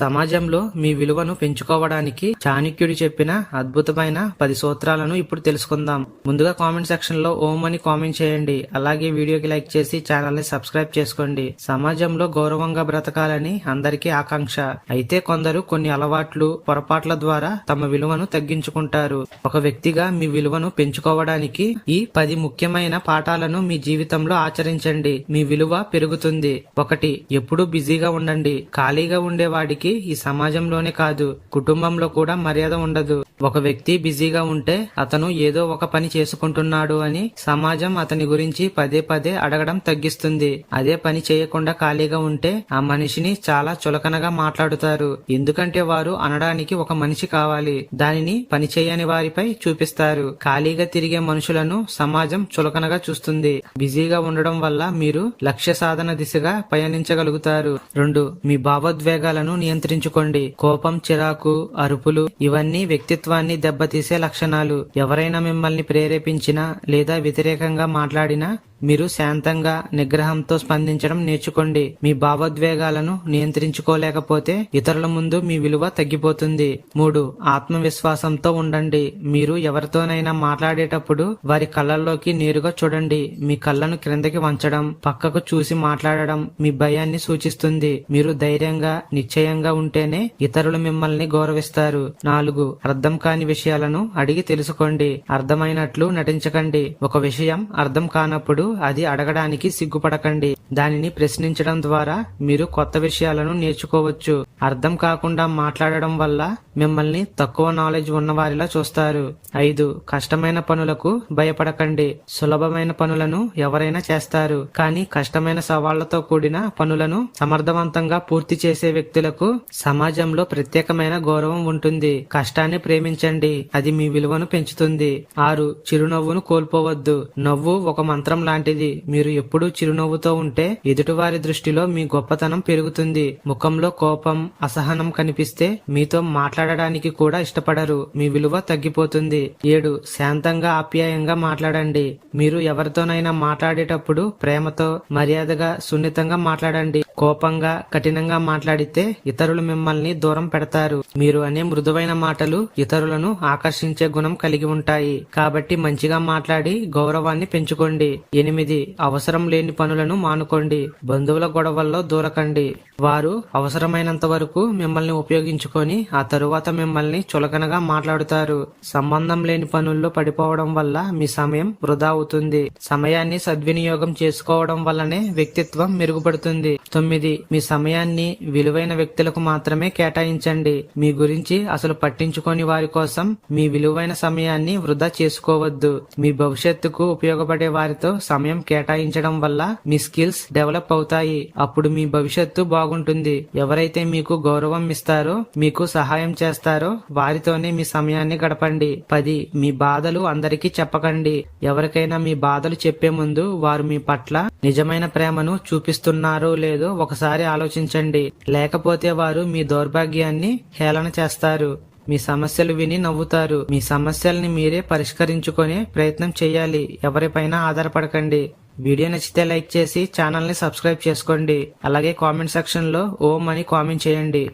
సమాజంలో మీ విలువను పెంచుకోవడానికి చాణక్యుడు చెప్పిన అద్భుతమైన పది సూత్రాలను ఇప్పుడు తెలుసుకుందాం. ముందుగా కామెంట్ సెక్షన్లో ఓం అని కామెంట్ చేయండి. అలాగే వీడియోకి లైక్ చేసి ఛానల్ని సబ్స్క్రైబ్ చేసుకోండి. సమాజంలో గౌరవంగా బ్రతకాలని అందరికీ ఆకాంక్ష. అయితే కొందరు కొన్ని అలవాట్లు పొరపాట్ల ద్వారా తమ విలువను తగ్గించుకుంటారు. ఒక వ్యక్తిగా మీ విలువను పెంచుకోవడానికి ఈ పది ముఖ్యమైన పాఠాలను మీ జీవితంలో ఆచరించండి. మీ విలువ పెరుగుతుంది. ఒకటి ఎప్పుడూ బిజీగా ఉండండి. ఖాళీగా ఉండేవాడికి వ్యక్తికి ఈ సమాజంలోనే కాదు కుటుంబంలో కూడా మర్యాద ఉండదు. ఒక వ్యక్తి బిజీగా ఉంటే అతను ఏదో ఒక పని చేసుకుంటున్నాడు అని సమాజం అతని గురించి పదే పదే అడగడం తగ్గిస్తుంది. అదే పని చేయకుండా ఖాళీగా ఉంటే ఆ మనిషిని చాలా చులకనగా మాట్లాడుతారు. ఎందుకంటే వారు అనడానికి ఒక మనిషి కావాలి. దానిని పని చేయని వారిపై చూపిస్తారు. ఖాళీగా తిరిగే మనుషులను సమాజం చులకనగా చూస్తుంది. బిజీగా ఉండడం వల్ల మీరు లక్ష్య సాధన దిశగా పయనించగలుగుతారు. రెండు మీ భావోద్వేగాలను నియంత్రించుకోండి. కోపం చిరాకు అరుపులు ఇవన్నీ వ్యక్తిత్వాన్ని దెబ్బతీసే లక్షణాలు. ఎవరైనా మిమ్మల్ని ప్రేరేపించినా లేదా వ్యతిరేకంగా మాట్లాడినా మీరు శాంతంగా నిగ్రహంతో స్పందించడం నేర్చుకోండి. మీ భావోద్వేగాలను నియంత్రించుకోలేకపోతే ఇతరుల ముందు మీ విలువ తగ్గిపోతుంది. మూడు ఆత్మవిశ్వాసంతో ఉండండి. మీరు ఎవరితోనైనా మాట్లాడేటప్పుడు వారి కళ్ళల్లోకి నేరుగా చూడండి. మీ కళ్ళను క్రిందకి వంచడం పక్కకు చూసి మాట్లాడడం మీ భయాన్ని సూచిస్తుంది. మీరు ధైర్యంగా నిశ్చయంగా ఉంటేనే ఇతరులు మిమ్మల్ని గౌరవిస్తారు. నాలుగు అర్థం కాని విషయాలను అడిగి తెలుసుకోండి. అర్థమైనట్లు నటించకండి. ఒక విషయం అర్థం కానప్పుడు అది అడగడానికి సిగ్గుపడకండి. దానిని ప్రశ్నించడం ద్వారా మీరు కొత్త విషయాలను నేర్చుకోవచ్చు. అర్థం కాకుండా మాట్లాడడం వల్ల మిమ్మల్ని తక్కువ నాలెడ్జ్ ఉన్నవారిలా చూస్తారు. ఐదు కష్టమైన పనులకు భయపడకండి. సులభమైన పనులను ఎవరైనా చేస్తారు. కానీ కష్టమైన సవాళ్ళతో కూడిన పనులను సమర్థవంతంగా పూర్తి చేసే వ్యక్తులకు సమాజంలో ప్రత్యేకమైన గౌరవం ఉంటుంది. కష్టాన్ని ప్రేమించండి. అది మీ విలువను పెంచుతుంది. ఆరు చిరునవ్వును కోల్పోవద్దు. నవ్వు ఒక మంత్రం లాంటిది. మీరు ఎప్పుడూ చిరునవ్వుతో ఉంటే ఎదుటివారి దృష్టిలో మీ గొప్పతనం పెరుగుతుంది. ముఖంలో కోపం అసహనం కనిపిస్తే మీతో మాట్లాడడానికి కూడా ఇష్టపడరు. మీ విలువ తగ్గిపోతుంది. ఏడు శాంతంగా ఆప్యాయంగా మాట్లాడండి. మీరు ఎవరితోనైనా మాట్లాడేటప్పుడు ప్రేమతో మర్యాదగా సున్నితంగా మాట్లాడండి. కోపంగా కఠినంగా మాట్లాడితే ఇతరులు మిమ్మల్ని దూరం పెడతారు. మీరు అనే మృదువైన మాటలు ఇతరులను ఆకర్షించే గుణం కలిగి ఉంటాయి. కాబట్టి మంచిగా మాట్లాడి గౌరవాన్ని పెంచుకోండి. ఎనిమిది అవసరం లేని పనులను మానుకోండి. బంధువుల గొడవల్లో దూరకండి. వారు అవసరమైనంత వరకు మిమ్మల్ని ఉపయోగించుకొని ఆ తరువాత మిమ్మల్ని చులకనగా మాట్లాడుతారు. సంబంధం లేని పనుల్లో పడిపోవడం వల్ల మీ సమయం వృధా అవుతుంది. సమయాన్ని సద్వినియోగం చేసుకోవడం వల్లనే వ్యక్తిత్వం మెరుగుపడుతుంది. తొమ్మిది మీ సమయాన్ని విలువైన వ్యక్తులకు మాత్రమే కేటాయించండి. మీ గురించి అసలు పట్టించుకోని వారి కోసం మీ విలువైన సమయాన్ని వృధా చేసుకోవద్దు. మీ భవిష్యత్తుకు ఉపయోగపడే వారితో సమయం కేటాయించడం వల్ల మీ స్కిల్స్ డెవలప్ అవుతాయి. అప్పుడు మీ భవిష్యత్తు బాగుంటుంది. ఎవరైతే మీకు గౌరవం ఇస్తారో మీకు సహాయం చేస్తారో వారితోనే మీ సమయాన్ని గడపండి. పది మీ బాధలు అందరికీ చెప్పకండి. ఎవరికైనా మీ బాధలు చెప్పే ముందు వారు మీ పట్ల నిజమైన ప్రేమను చూపిస్తున్నారో లేదో ఒకసారి ఆలోచించండి. లేకపోతే వారు మీ దౌర్భాగ్యాన్ని హేళన చేస్తారు. మీ సమస్యలు విని నవ్వుతారు. మీ సమస్యల్ని మీరే పరిష్కరించుకునే ప్రయత్నం చేయాలి. ఎవరిపైన ఆధారపడకండి. వీడియో నచ్చితే లైక్ చేసి ఛానల్ని సబ్స్క్రైబ్ చేసుకోండి. అలాగే కామెంట్ సెక్షన్లో ఓం అని కామెంట్ చేయండి.